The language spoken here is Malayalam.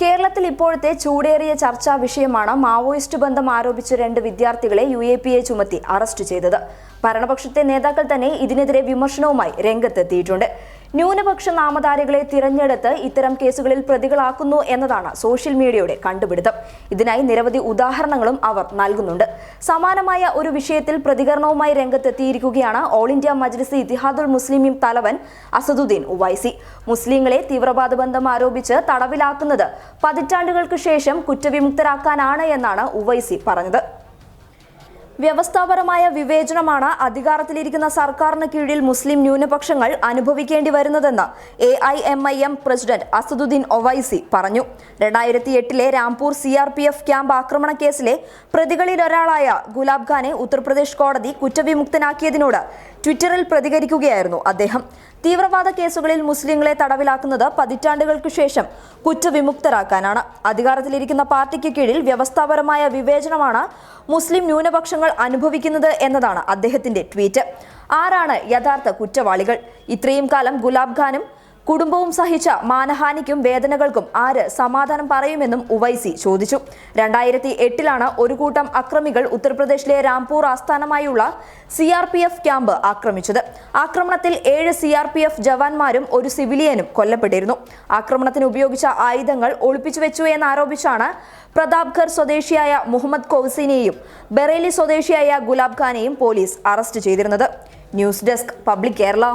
കേരളത്തിൽ ഇപ്പോഴത്തെ ചൂടേറിയ ചർച്ചാ വിഷയമാണ് മാവോയിസ്റ്റ് ബന്ധം ആരോപിച്ച രണ്ട് വിദ്യാർത്ഥികളെ യു എ പി എ ചുമത്തി അറസ്റ്റ് ചെയ്തത്. ഭരണപക്ഷത്തെ നേതാക്കൾ തന്നെ ഇതിനെതിരെ വിമർശനവുമായി രംഗത്തെത്തിയിട്ടുണ്ട്. ന്യൂനപക്ഷ നാമധാരികളെ തിരഞ്ഞെടുത്ത് ഇത്തരം കേസുകളിൽ പ്രതികളാക്കുന്നു എന്നതാണ് സോഷ്യൽ മീഡിയയുടെ കണ്ടുപിടുത്തം. ഇതിനായി നിരവധി ഉദാഹരണങ്ങളും അവർ നൽകുന്നുണ്ട്. സമാനമായ ഒരു വിഷയത്തിൽ പ്രതികരണവുമായി രംഗത്തെത്തിയിരിക്കുകയാണ് ഓൾ ഇന്ത്യ മജ്ലിസ് ഇത്തിഹാദുൽ മുസ്ലിമീം തലവൻ അസദുദ്ദീൻ ഉവൈസി. മുസ്ലിങ്ങളെ തീവ്രവാദ ബന്ധം ആരോപിച്ച് തടവിലാക്കുന്നത് പതിറ്റാണ്ടുകൾക്ക് ശേഷം കുറ്റവിമുക്തരാക്കാനാണ് എന്നാണ് ഉവൈസി പറഞ്ഞത്. വ്യവസ്ഥാപരമായ വിവേചനമാണ് അധികാരത്തിലിരിക്കുന്ന സർക്കാരിന് കീഴിൽ മുസ്ലിം ന്യൂനപക്ഷങ്ങൾ അനുഭവിക്കേണ്ടി വരുന്നതെന്ന് A I M I M president Asaduddin Owaisi പറഞ്ഞു. രണ്ടായിരത്തി എട്ടിലെ Rampur C R P F camp ആക്രമണ കേസിലെ പ്രതികളിലൊരാളായ ഗുലാബ് ഖാനെ ഉത്തർപ്രദേശ് കോടതി കുറ്റവിമുക്തനാക്കിയതിനോട് ട്വിറ്ററിൽ പ്രതികരിക്കുകയായിരുന്നു അദ്ദേഹം. തീവ്രവാദ കേസുകളിൽ മുസ്ലിങ്ങളെ തടവിലാക്കുന്നത് പതിറ്റാണ്ടുകൾക്ക് ശേഷം കുറ്റവിമുക്തരാക്കാനാണ്. അധികാരത്തിലിരിക്കുന്ന പാർട്ടിക്ക് കീഴിൽ വ്യവസ്ഥാപരമായ വിവേചനമാണ് മുസ്ലിം ന്യൂനപക്ഷങ്ങൾ അനുഭവിക്കുന്നത് എന്നതാണ് അദ്ദേഹത്തിന്റെ ട്വീറ്റ്. ആരാണ് യഥാർത്ഥ കുറ്റവാളികൾ? ഇത്രയും കാലം ഗുലാബ് ഖാനും കുടുംബവും സഹിച്ച മാനഹാനിക്കും വേദനകൾക്കും ആര് സമാധാനം പറയുമെന്നും ഉവൈസി ചോദിച്ചു. രണ്ടായിരത്തി എട്ടിലാണ് ഒരു കൂട്ടം അക്രമികൾ ഉത്തർപ്രദേശിലെ രാംപൂർ ആസ്ഥാനമായുള്ള C R P F camp ആക്രമിച്ചത്. ആക്രമണത്തിൽ ഏഴ് സി ആർ പി എഫ് ജവാന്മാരും ഒരു സിവിലിയനും കൊല്ലപ്പെട്ടിരുന്നു. ആക്രമണത്തിന് ഉപയോഗിച്ച ആയുധങ്ങൾ ഒളിപ്പിച്ചു വെച്ചു എന്നാരോപിച്ചാണ് പ്രതാപ്ഘർ സ്വദേശിയായ മുഹമ്മദ് കൗസിനെയും ബറേലി സ്വദേശിയായ ഗുലാബ് ഖാനെയും പോലീസ് അറസ്റ്റ് ചെയ്തിരുന്നത്. News desk Public Kerala.